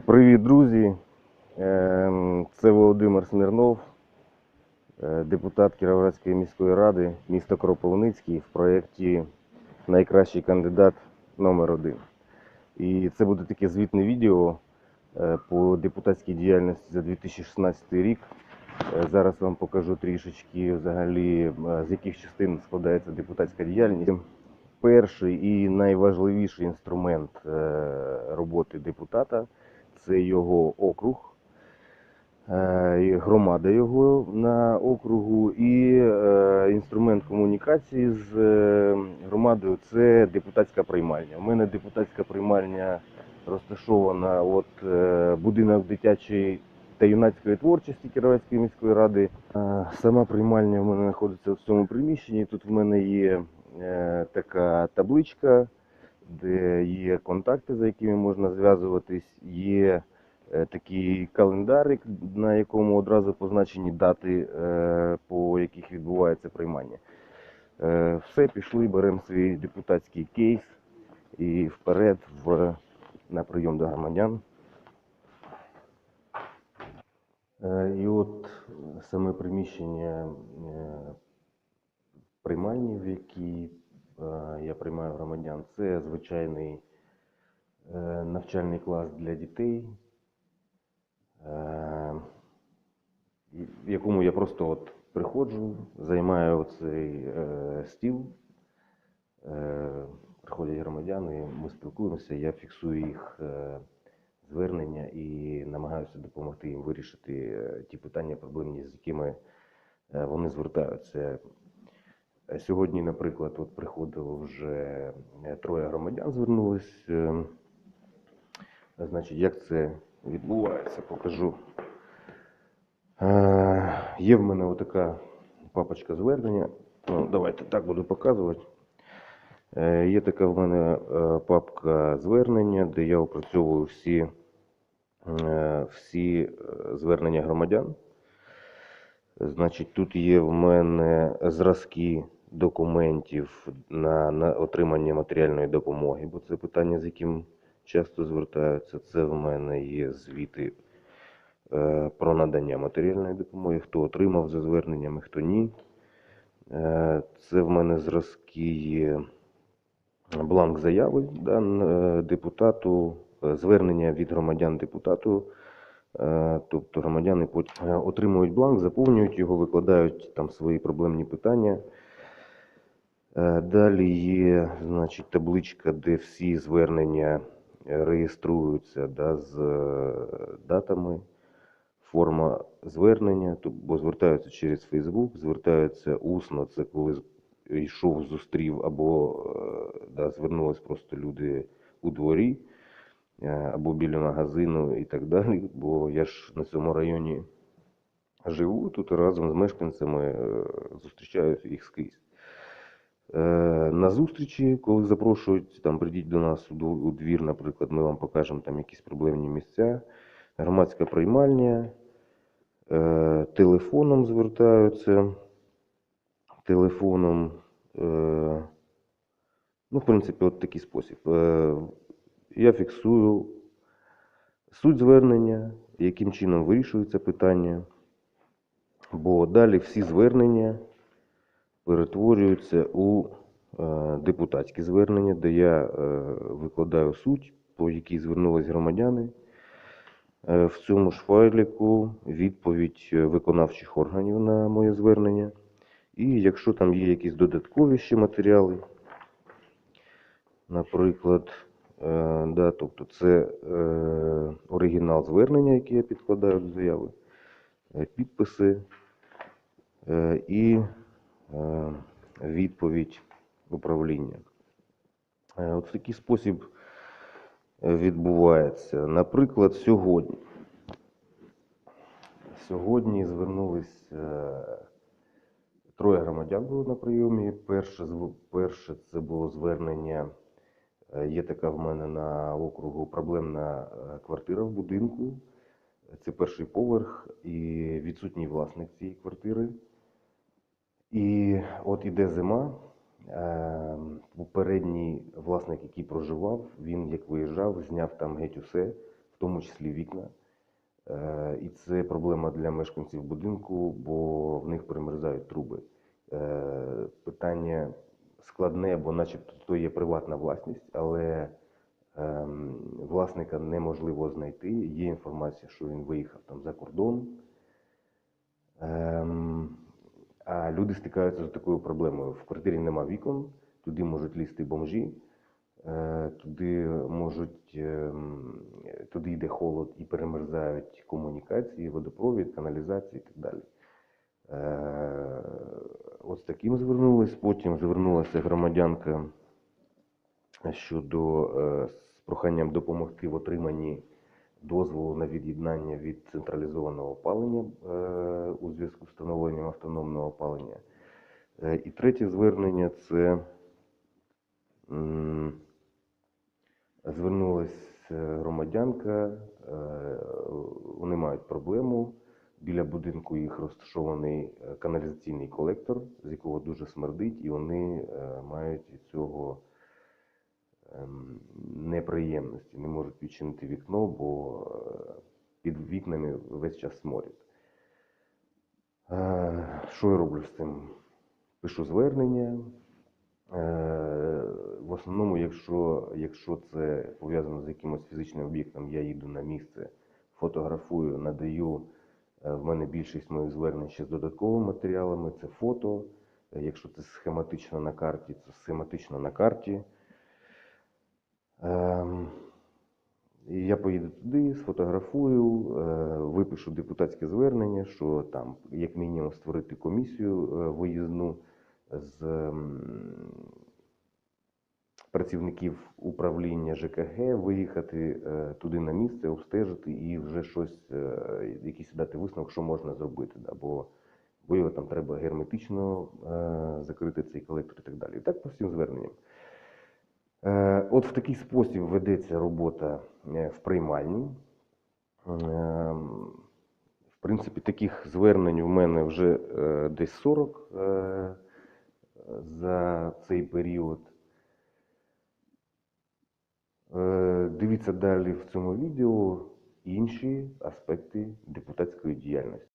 Привіт, друзі! Ем, Це Володимир Смірнов, е, депутат Кіровоградської міської ради міста Кропивницький в проєкті Найкращий кандидат номер 1 І це буде таке звітне відео е, по депутатській діяльності за 2016 рік. Е, Зараз вам покажу трішечки взагалі, з яких частин складається депутатська діяльність. Перший і найважливіший інструмент роботи депутата це його округ, е, і громада його на округу, і е, інструмент комунікації з е, громадою це депутатська приймальня. У мене депутатська приймальня розташована от будинок дитячої та юнацької творчості Кіровецької міської ради. Сама приймальня в мене знаходиться в цьому приміщенні. Тут в мене є така табличка, де є контакти, за якими можна зв'язуватись, є е, такий календарик, на якому одразу позначені дати, е, по яких відбувається приймання. Е, Все, пішли, беремо свій депутатський кейс і вперед в, на прийом до громадян. І от саме приміщення приймальні, в якій я приймаю громадян, це звичайний е, навчальний клас для дітей, в якому я просто от приходжу, займаю оцей е, стіл, приходять громадяни, ми спілкуємося, я фіксую їх е, звернення і намагаюся допомогти їм вирішити е, ті питання, проблемні, з якими е, вони звертаються. Сьогодні, наприклад, от приходило вже е, троє громадян звернулись. е, Значить, як це відбувається, покажу. Е, Є в мене отака папочка звернення. Ну, давайте так буду показувати. Є така в мене папка звернення, де я опрацьовую всі, всі звернення громадян. Значить, тут є в мене зразки документів на, на отримання матеріальної допомоги, бо це питання, з яким часто звертаються. Це в мене є звіти е, про надання матеріальної допомоги, хто отримав за зверненнями, хто ні. Е, це в мене зразки є бланк заяви да, н- е, депутату, е, звернення від громадян депутату. Е, Тобто громадяни е, отримують бланк, заповнюють його, викладають там свої проблемні питання. Е, Далі є значить, табличка, де всі звернення е, реєструються да, з е, датами, форма звернення, бо звертаються через Фейсбук, звертаються усно, це коли йшов, зустрів або да, звернулись просто люди у дворі або біля магазину і так далі. Бо я ж на цьому районі живу тут разом з мешканцями зустрічаю їх скрізь. Е, На зустрічі, коли запрошують, там прийдіть до нас у двір, наприклад, ми вам покажемо там якісь проблемні місця, громадська приймальня, е, телефоном звертаються, телефоном, е, ну, в принципі, от такий спосіб. Я фіксую суть звернення, яким чином вирішується питання, бо далі всі звернення перетворюються у е, депутатські звернення, де я е, викладаю суть, по якій звернулись громадяни. Е, В цьому ж файліку відповідь виконавчих органів на моє звернення. І якщо там є якісь додаткові ще матеріали, наприклад, да, тобто це оригінал звернення, який я підкладаю до заяви, підписи і відповідь управління. Е, От такий спосіб е, відбувається. Наприклад, сьогодні. Сьогодні звернулись е, троє громадян було на прийомі. Перше, перше це було звернення. е, Є така в мене на округу проблемна е, квартира в будинку. Це перший поверх і відсутній власник цієї квартири. І от іде зима. е, Попередній власник, який проживав, він як виїжджав, зняв там геть усе, в тому числі вікна. Е, І це проблема для мешканців будинку, бо в них перемерзають труби. Е, Питання складне, бо начебто то є приватна власність, але ем, власника неможливо знайти. Є інформація, що він виїхав там за кордон. А люди стикаються з такою проблемою. В квартирі нема вікон, туди можуть лізти бомжі, е, туди можуть, ем, туди йде холод і перемерзають комунікації, водопровід, каналізації і так далі. Е, От з таким звернулись. Потім звернулася громадянка щодо е, з проханням допомогти в отриманні дозволу на від'єднання від централізованого опалення е, у зв'язку з встановленням автономного опалення. Е, І третє звернення це звернулась е, громадянка, вони мають проблему. Біля будинку їх розташований каналізаційний колектор, з якого дуже смердить, і вони мають від цього неприємності. Не можуть відчинити вікно, бо е, під вікнами весь час сморід. Е, Що я роблю з цим? Пишу звернення. Е, В основному, якщо, якщо це пов'язано з якимось фізичним об'єктом, я їду на місце, фотографую, надаю. В мене більшість моїх звернень ще з додатковими матеріалами. Це фото. Якщо це схематично на карті, це схематично на карті. Ем, я поїду туди, сфотографую, е, випишу депутатське звернення, що там, як мінімум, створити комісію е, виїзну з ем, працівників управління ЖКГ, виїхати е, туди на місце, обстежити і вже щось, якийсь дати висновок, що можна зробити. Бо, його там треба герметично закрити цей колектор і так далі. І так по всім зверненням. Е, От в такий спосіб ведеться робота е, в приймальні. Ем, В принципі, таких звернень в мене вже е, десь 40 е, за цей період. Дивіться далі в цьому відео інші аспекти депутатської діяльності.